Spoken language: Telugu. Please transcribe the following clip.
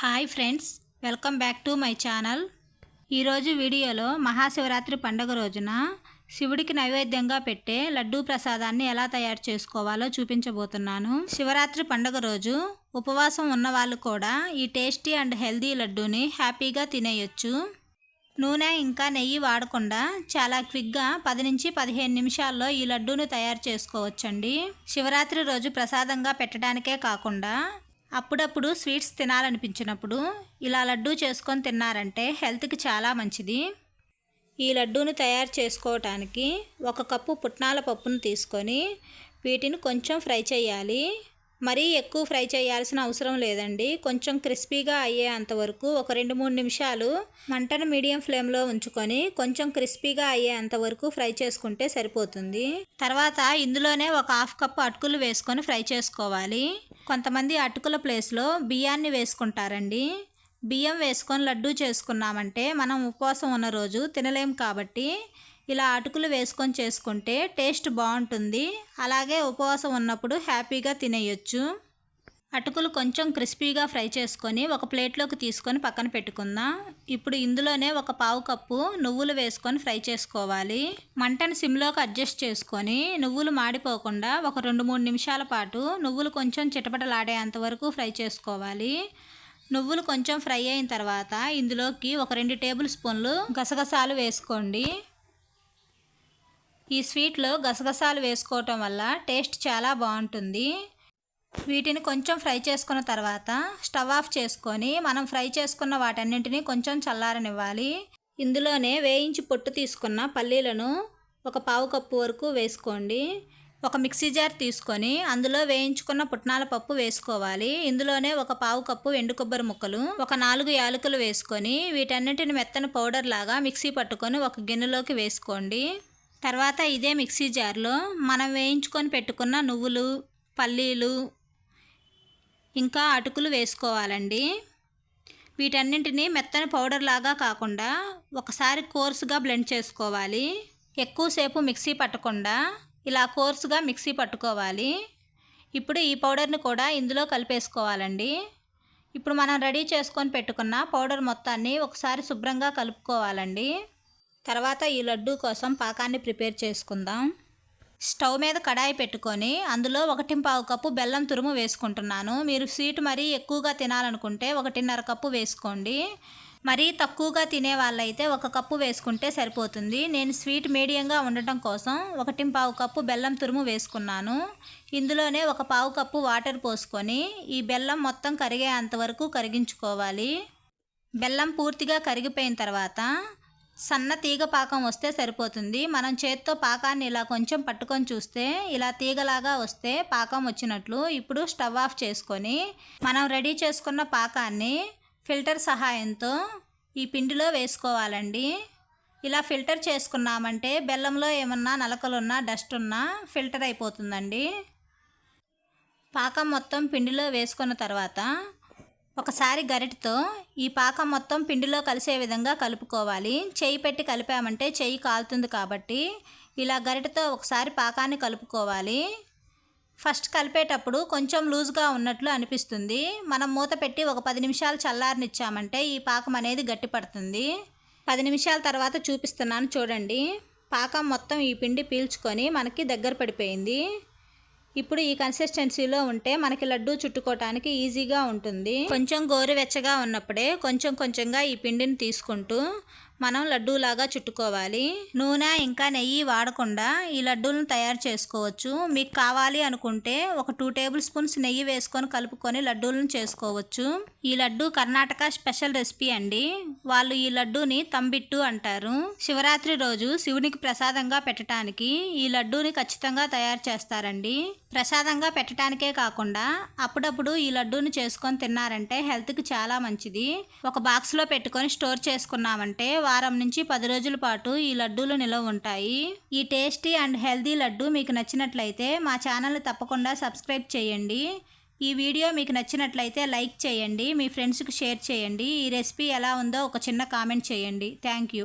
Hi friends welcome back to my channel. ఈరోజు వీడియోలో మహాశివరాత్రి పండుగ రోజున శివుడికి నైవేద్యంగా పెట్టే లడ్డూ ప్రసాదాన్ని ఎలా తయారు చేసుకోవాలో చూపించబోతున్నాను. శివరాత్రి పండుగ రోజు ఉపవాసం ఉన్న వాళ్ళు కూడా ఈ టేస్టీ అండ్ హెల్దీ లడ్డూని హ్యాపీగా తినేయొచ్చు. నూనె ఇంకా నెయ్యి వాడకుండా చాలా క్విక్గా పది నుంచి పదిహేను నిమిషాల్లో ఈ లడ్డూను తయారు చేసుకోవచ్చండి. శివరాత్రి రోజు ప్రసాదంగా పెట్టడానికే కాకుండా అప్పుడప్పుడు స్వీట్స్ తినాలనిపించినప్పుడు ఇలా లడ్డూ చేసుకొని తిన్నారంటే హెల్త్కి చాలా మంచిది. ఈ లడ్డూను తయారు చేసుకోవటానికి ఒక కప్పు పుట్నాల పప్పును తీసుకొని వీటిని కొంచెం ఫ్రై చేయాలి. మరీ ఎక్కువ ఫ్రై చేయాల్సిన అవసరం లేదండి. కొంచెం క్రిస్పీగా అయ్యేంత వరకు ఒక రెండు మూడు నిమిషాలు మంటను మీడియం ఫ్లేమ్లో ఉంచుకొని కొంచెం క్రిస్పీగా అయ్యేంత వరకు ఫ్రై చేసుకుంటే సరిపోతుంది. తర్వాత ఇందులోనే ఒక హాఫ్ కప్ అటుకులు వేసుకొని ఫ్రై చేసుకోవాలి. కొంతమంది అటుకుల ప్లేస్లో బియ్యాన్ని వేసుకుంటారండి. బియ్యం వేసుకొని లడ్డూ చేసుకున్నామంటే మనం ఉపవాసం ఉన్న రోజు తినలేం కాబట్టి ఇలా అటుకులు వేసుకొని చేసుకుంటే టేస్ట్ బాగుంటుంది. అలాగే ఉపవాసం ఉన్నప్పుడు హ్యాపీగా తినేయొచ్చు. అటుకులు కొంచెం క్రిస్పీగా ఫ్రై చేసుకొని ఒక ప్లేట్లోకి తీసుకొని పక్కన పెట్టుకుందాం. ఇప్పుడు ఇందులోనే ఒక పావు కప్పు నువ్వులు వేసుకొని ఫ్రై చేసుకోవాలి. మంటను సిమ్లోకి అడ్జస్ట్ చేసుకొని నువ్వులు మాడిపోకుండా ఒక రెండు మూడు నిమిషాల పాటు నువ్వులు కొంచెం చిటపటలాడేంత వరకు ఫ్రై చేసుకోవాలి. నువ్వులు కొంచెం ఫ్రై అయిన తర్వాత ఇందులోకి ఒక రెండు టేబుల్ స్పూన్లు గసగసాలు వేసుకోండి. ఈ స్వీట్లో గసగసాలు వేసుకోవటం వల్ల టేస్ట్ చాలా బాగుంటుంది. వీటిని కొంచెం ఫ్రై చేసుకున్న తర్వాత స్టవ్ ఆఫ్ చేసుకొని మనం ఫ్రై చేసుకున్న వాటన్నింటినీ కొంచెం చల్లారనివ్వాలి. ఇందులోనే వేయించి పొట్టు తీసుకున్న పల్లీలను ఒక పావు కప్పు వరకు వేసుకోండి. ఒక మిక్సీ జార్ తీసుకొని అందులో వేయించుకున్న పుట్నాల పప్పు వేసుకోవాలి. ఇందులోనే ఒక పావు కప్పు ఎండు కొబ్బరి ముక్కలు ఒక నాలుగు యాలకులు వేసుకొని వీటన్నిటిని మెత్తని పౌడర్ లాగా మిక్సీ పట్టుకొని ఒక గిన్నెలోకి వేసుకోండి. తర్వాత ఇదే మిక్సీ జార్లో మనం వేయించుకొని పెట్టుకున్న నువ్వులు పల్లీలు ఇంకా అటుకులు వేసుకోవాలండి. వీటన్నింటినీ మెత్తని పౌడర్ లాగా కాకుండా ఒకసారి కోర్సుగా బ్లెండ్ చేసుకోవాలి. ఎక్కువసేపు మిక్సీ పట్టకుండా ఇలా కోర్సుగా మిక్సీ పట్టుకోవాలి. ఇప్పుడు ఈ పౌడర్ని కూడా ఇందులో కలిపేసుకోవాలండి. ఇప్పుడు మనం రెడీ చేసుకొని పెట్టుకున్న పౌడర్ మొత్తాన్ని ఒకసారి శుభ్రంగా కలుపుకోవాలండి. తర్వాత ఈ లడ్డు కోసం పాకాన్ని ప్రిపేర్ చేసుకుందాం. స్టవ్ మీద కడాయి పెట్టుకొని అందులో ఒకటి పావు కప్పు బెల్లం తురుము వేసుకుంటున్నాను. మీరు స్వీట్ మరీ ఎక్కువగా తినాలనుకుంటే ఒకటిన్నర కప్పు వేసుకోండి. మరీ తక్కువగా తినే వాళ్ళైతే ఒక కప్పు వేసుకుంటే సరిపోతుంది. నేను స్వీట్ మీడియంగా ఉండటం కోసం ఒకటి పావు కప్పు బెల్లం తురుము వేసుకున్నాను. ఇందులోనే ఒక పావు కప్పు వాటర్ పోసుకొని ఈ బెల్లం మొత్తం కరిగేంత వరకు కరిగించుకోవాలి. బెల్లం పూర్తిగా కరిగిపోయిన తర్వాత సన్న తీగ పాకం వస్తే సరిపోతుంది. మనం చేత్తో పాకాన్ని ఇలా కొంచెం పట్టుకొని చూస్తే ఇలా తీగలాగా వస్తే పాకం వచ్చినట్లు. ఇప్పుడు స్టవ్ ఆఫ్ చేసుకొని మనం రెడీ చేసుకున్న పాకాన్ని ఫిల్టర్ సహాయంతో ఈ పిండిలో వేసుకోవాలండి. ఇలా ఫిల్టర్ చేసుకున్నామంటే బెల్లంలో ఏమన్నా నలకలున్నా డస్ట్ ఉన్నా ఫిల్టర్ అయిపోతుందండి. పాకం మొత్తం పిండిలో వేసుకున్న తర్వాత ఒకసారి గరిటతో ఈ పాకం మొత్తం పిండిలో కలిసే విధంగా కలుపుకోవాలి. చేయి పెట్టి కలిపామంటే చెయ్యి కాలుతుంది కాబట్టి ఇలా గరిటతో ఒకసారి పాకాన్ని కలుపుకోవాలి. ఫస్ట్ కలిపేటప్పుడు కొంచెం లూజ్గా ఉన్నట్లు అనిపిస్తుంది. మనం మూత పెట్టి ఒక పది నిమిషాలు చల్లారనిచ్చామంటే ఈ పాకం అనేది గట్టిపడుతుంది. పది నిమిషాల తర్వాత చూపిస్తున్నాను చూడండి. పాకం మొత్తం ఈ పిండి పీల్చుకొని మనకి దగ్గర పడిపోయింది. ఇప్పుడు ఈ కన్సిస్టెన్సీలో ఉంటే మనకి లడ్డు చుట్టుకోవటానికి ఈజీగా ఉంటుంది. కొంచెం గోరువెచ్చగా ఉన్నప్పుడే కొంచెం కొంచెంగా ఈ పిండిని తీసుకుంటూ మనం లడ్డూలాగా చుట్టుకోవాలి. నూనె ఇంకా నెయ్యి వాడకుండా ఈ లడ్డూలను తయారు చేసుకోవచ్చు. మీకు కావాలి అనుకుంటే ఒక టూ టేబుల్ స్పూన్స్ నెయ్యి వేసుకొని కలుపుకొని లడ్డూలను చేసుకోవచ్చు. ఈ లడ్డు కర్ణాటక స్పెషల్ రెసిపీ అండి. వాళ్ళు ఈ లడ్డూని తంబిట్టు అంటారు. శివరాత్రి రోజు శివునికి ప్రసాదంగా పెట్టడానికి ఈ లడ్డూని ఖచ్చితంగా తయారు చేస్తారండి. ప్రసాదంగా పెట్టడానికే కాకుండా అప్పుడప్పుడు ఈ లడ్డూని చేసుకొని తిన్నారంటే హెల్త్కి చాలా మంచిది. ఒక బాక్స్లో పెట్టుకొని స్టోర్ చేసుకున్నామంటే వారం నుంచి పది రోజుల పాటు ఈ లడ్డూలు నిలవ ఉంటాయి. ఈ టేస్టీ అండ్ హెల్దీ లడ్డు మీకు నచ్చినట్లయితే మా ఛానల్ని తప్పకుండా సబ్స్క్రైబ్ చేయండి. ఈ వీడియో మీకు నచ్చినట్లయితే లైక్ చేయండి మీ ఫ్రెండ్స్కి షేర్ చేయండి. ఈ రెసిపీ ఎలా ఉందో ఒక చిన్న కామెంట్ చేయండి. Thank you.